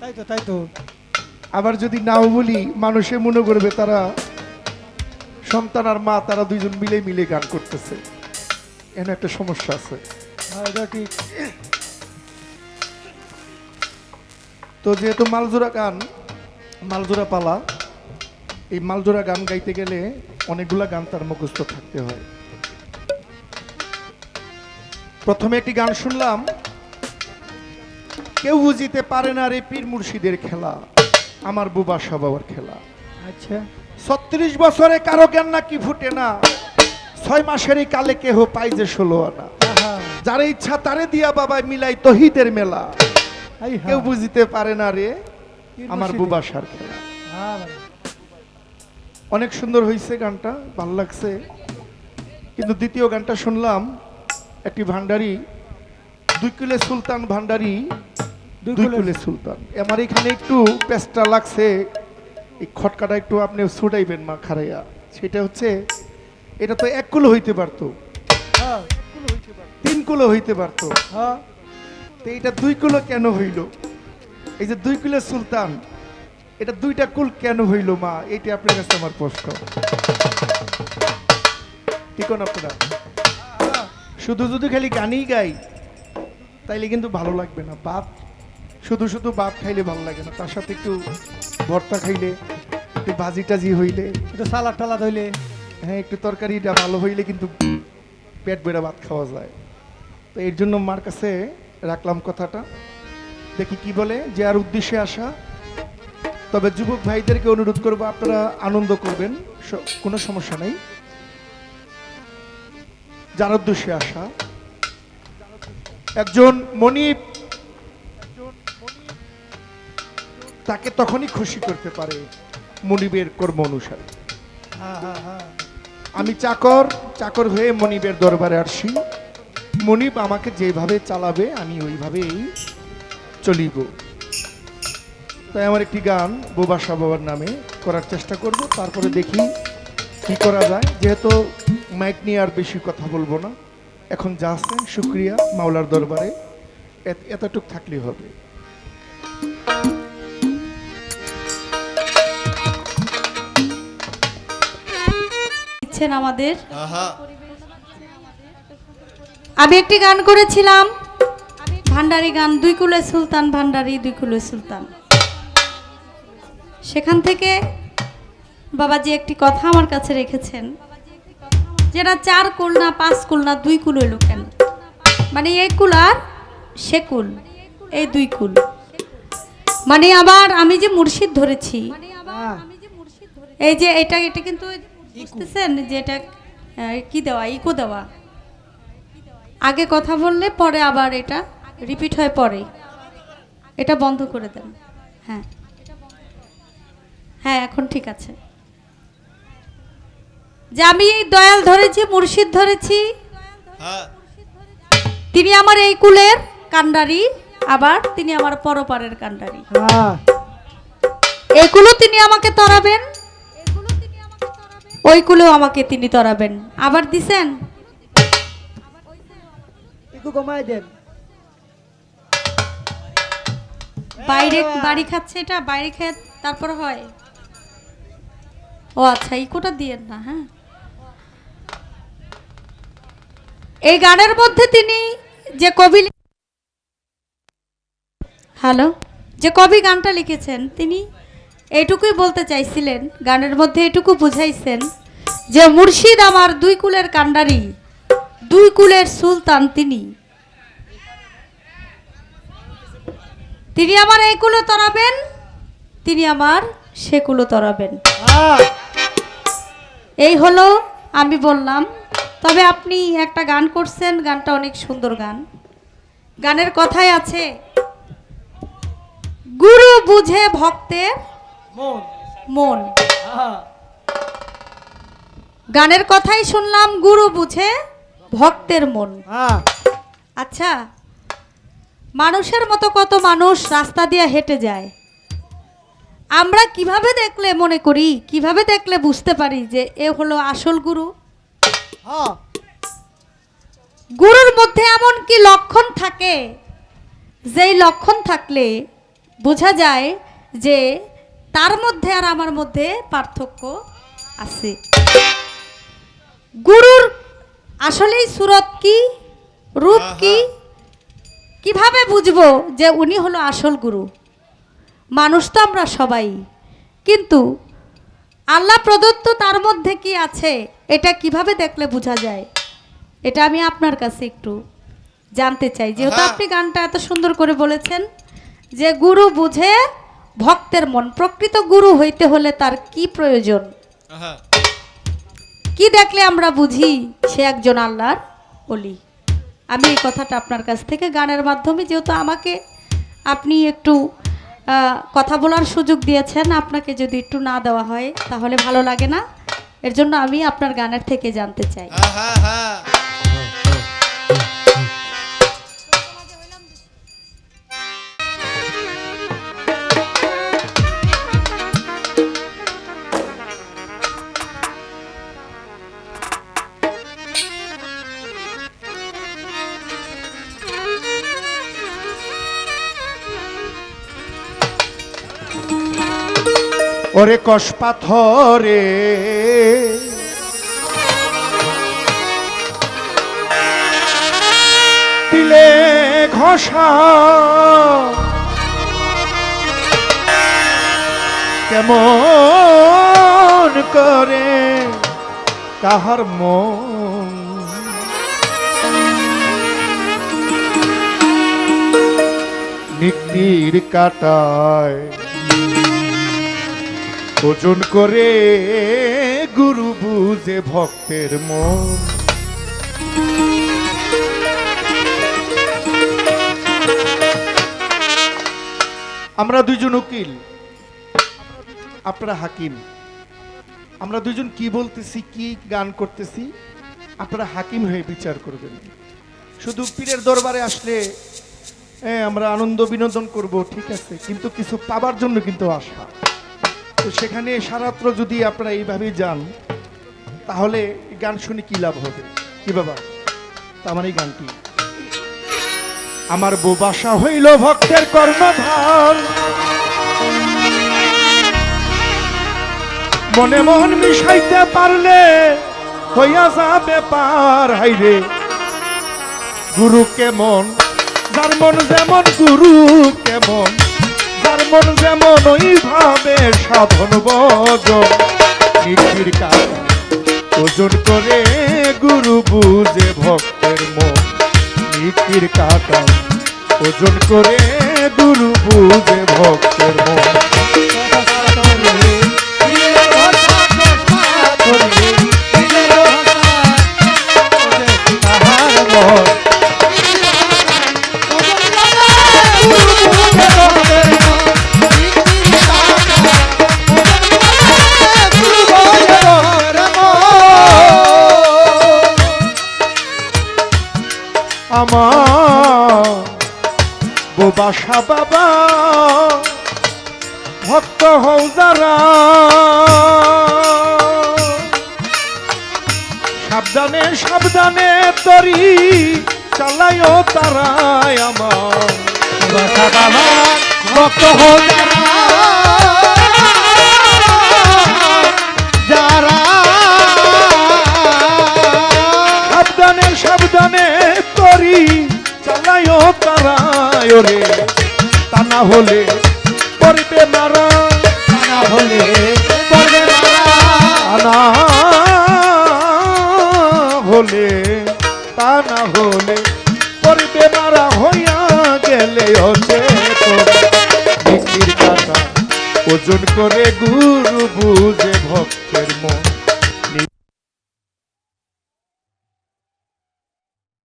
তাই তো তাই তো। আবার যদি নাও বলি মানুষে মনে করবে তারা সন্তান আর মা তারা দুইজন মিলে মিলে গান করতেছে। এখানে একটা সমস্যা আছে। হ্যাঁ ঠিক। তো যেহেতু মালজোড়া গান মালজোড়া পালা এই মালজোড়া গান গাইতে গেলে অনেকগুলা গান তার মুখস্থ থাকতে হয়। প্রথমে একটি গান শুনলাম কেউ বুঝিতে পারে না রে পীর মুর্শিদের খেলা আমার বুবা স্বভাবের খেলা। আচ্ছা। ছত্রিশ বছরে কারও জ্ঞান নাকি ফুটে না ছয় মাসেরই কালে কেহ পাই যে ষোলো আনা। যার ইচ্ছা তারে দিয়া বাবা মিলাই তহিদের মেলা। কেউ বুঝিতে পারে না রে আমার। বুবাসার খেলা। অনেক সুন্দর হয়েছে গানটা ভালো লাগছে। কিন্তু দ্বিতীয় গানটা শুনলাম একটি ভান্ডারি দুই কিলে সুলতান ভান্ডারি দুই কুলে- সুলতান। আমার এখানে একটু পেস্টা লাগছে। এই খটকাটা একটু আপনি ছুটাইবেন মা খারাইয়া। সেটা হচ্ছে এটা তো এক কুলো হইতে পারতো। হ্যাঁ তিন কুলো হইতে পারতো। হ্যাঁ। তো এটা দুই কুলো কেন হইল? এই যে দুই কুলের সুলতান এটা দুইটা কুল কেন হইল মা? এইটা আপনার কাছে আমার প্রশ্ন। ঠিক আপনারা? শুধু শুধু খালি গানই গাই তাইলে কিন্তু ভালো লাগবে না। ভাত শুধু শুধু ভাত খাইলে ভালো লাগে না, তার সাথে একটু ভর্তা খাইলে, একটু ভাজি টাজি হইলে এটা সালাদ টালাদ হইলে হ্যাঁ একটু তরকারিটা ভালো হইলে কিন্তু পেট বেড়া ভাত খাওয়া যায়। তো এর জন্য মার কাছে রাখলাম কথাটা। দেখি কি বলে, যে আর উদ্দেশ্যে আসা। তবে যুবক ভাইদেরকে অনুরোধ করব, আপনারা আনন্দ করবেন কোনো সমস্যা নেই। যার উদ্দেশ্যে আসা। একজন মনিব তাকে তখনই খুশি করতে পারে মনিবের কর্ম অনুসারে। আমি চাকর চাকর হয়ে মনিবের দরবারে আসি মনিব আমাকে যেভাবে চালাবে, আমি ওইভাবেই চলিব। তাই আমার একটি গান বোবাসা বাবার নামে, করার চেষ্টা করব। তারপরে দেখি কি করা যায়। যেহেতু মাইক নিয়ে আর বেশি কথা বলব না। এখন যা আছে, শুক্রিয়া মাওলার দরবারে। এত- এতটুক থাকলেই হবে। দিচ্ছেন আমাদের। আমি একটি গান করেছিলাম। ভান্ডারি গান দুই কুলে সুলতান ভান্ডারি দুই কুলে সুলতান। সেখান থেকে বাবাজি একটি কথা আমার কাছে রেখেছেন। যেটা চার কুল না পাঁচ কুল না দুই কুল হইল কেন? মানে এই কুল আর সে কুল এই দুই কুল। মানে আবার আমি যে মুর্শিদ ধরেছি হ্যাঁ এই যে এটা এটা কিন্তু বুঝতেছেন যে এটা আহ, কি দেওয়া ইকো দেওয়া? আগে কথা বললে পরে আবার এটা রিপিট হয় পরে। এটা বন্ধ করে দেন। হ্যাঁ। হ্যাঁ এখন ঠিক আছে। যে আমি এই দয়াল ধরেছি মুর্শিদ ধরেছি। তিনি আমার এই কুলের কান্ডারি আবার তিনি আমার পরপারের কান্ডারি হ্যাঁ। এগুলো তিনি আমাকে তরাবেন। ওইগুলোও আমাকে তিনি তরাবেন। আবার দিছেন? একটু কমাই দেন। বাইরে বাড়ি খাচ্ছে এটা? বাইরে খেয়ে তারপর হয়? ও আচ্ছা ইকোটা দিয়েন না হ্যাঁ? এই গানের মধ্যে তিনি যে কবি হ্যালো যে কবি গানটা লিখেছেন তিনি এইটুকুই বলতে চাইছিলেন, গানের মধ্যে এটুকু বুঝাইছেন যে মুর্শিদ আমার দুই কুলের কান্ডারি, দুই কুলের সুলতান তিনি। তিনি আমার এই কুলো তরাবেন, তিনি আমার সে কুলো তরাবেন। এই হলো আমি বললাম, তবে আপনি একটা গান করছেন, গানটা অনেক সুন্দর গান। গানের কথাই আছে, গুরু বুঝে ভক্তের মন। মন। হ্যাঁ। গানের কথাই শুনলাম গুরু বুঝে ভক্তের মন। হ্যাঁ। আচ্ছা মানুষের মতো কত মানুষ রাস্তা দিয়ে হেঁটে যায়। আমরা কীভাবে দেখলে মনে করি কীভাবে দেখলে বুঝতে পারি যে এ হলো আসল গুরু? হ্যাঁ। গুরুর মধ্যে এমন কি লক্ষণ থাকে? যেই লক্ষণ থাকলে বোঝা যায় যে তার মধ্যে আর আমার মধ্যে পার্থক্য আছে। গুরুর আসলেই সুরত কি রূপ কি কীভাবে বুঝব যে উনি হলো আসল গুরু? মানুষ তো আমরা সবাই। কিন্তু আল্লাহ প্রদত্ত তার মধ্যে কি আছে এটা কীভাবে দেখলে বোঝা যায়? এটা আমি আপনার কাছে একটু জানতে চাই। যেহেতু আপনি গানটা এত সুন্দর করে বলেছেন যে গুরু বুঝে ভক্তের মন প্রকৃত গুরু হইতে হলে তার কি প্রয়োজন? কি দেখলে আমরা বুঝি? সে একজন আল্লাহর অলি আমি এই কথাটা আপনার কাছ থেকে গানের মাধ্যমে যেহেতু আমাকে আপনি একটু কথা বলার সুযোগ দিয়েছেন আপনাকে যদি একটু না দেওয়া হয় তাহলে ভালো লাগে না। এর জন্য আমি আপনার গানের থেকে জানতে চাই। ওরে কষ পাথরে। দিলে ঘষা। কেমন করে তাহার মন। নিক্তির কাটায় ওজন করে গুরু বুঝে ভক্তের মন। আমরা দুইজন উকিল, আপনারা হাকিম। আমরা দুজন কি বলতেছি, কি গান করতেছি, আপনারা হাকিম হয়ে বিচার করবেন। শুধু পীরের দরবারে আসলে হ্যাঁ আমরা আনন্দ বিনোদন করব, ঠিক আছে, কিন্তু কিছু পাবার জন্য কিন্তু আসা। তো সেখানে সারাত্র যদি আপনারা এইভাবেই যান, তাহলে গান শুনে কি লাভ হবে? কি বাবা? আমার এই গানটি। আমার বোবাসা হইল ভক্তের কর্ণধার। মনে মন মিশাইতে পারলে হইয়া যাবে পার হাইরে। গুরু কেমন? যার মন যেমন, গুরু কেমন? যার মন যেমন ওইভাবে সাধন বজন কাকা ওজন করে গুরু বুঝে ভক্তের মন। নিখির কাকা ওজন করে গুরু বুঝে ভক্তের মন। সাবধানে সাবধানে তরি চালাইও তারাই আমার। ভক্ত যারা। সাবধানে সাবধানে তরি চালাইও তারাই রে তা না হলে পড়বে মারা হলে তা না হলে করবে মারা হইয়া গেলে অচেতন। ওজন করে গুরু বুঝে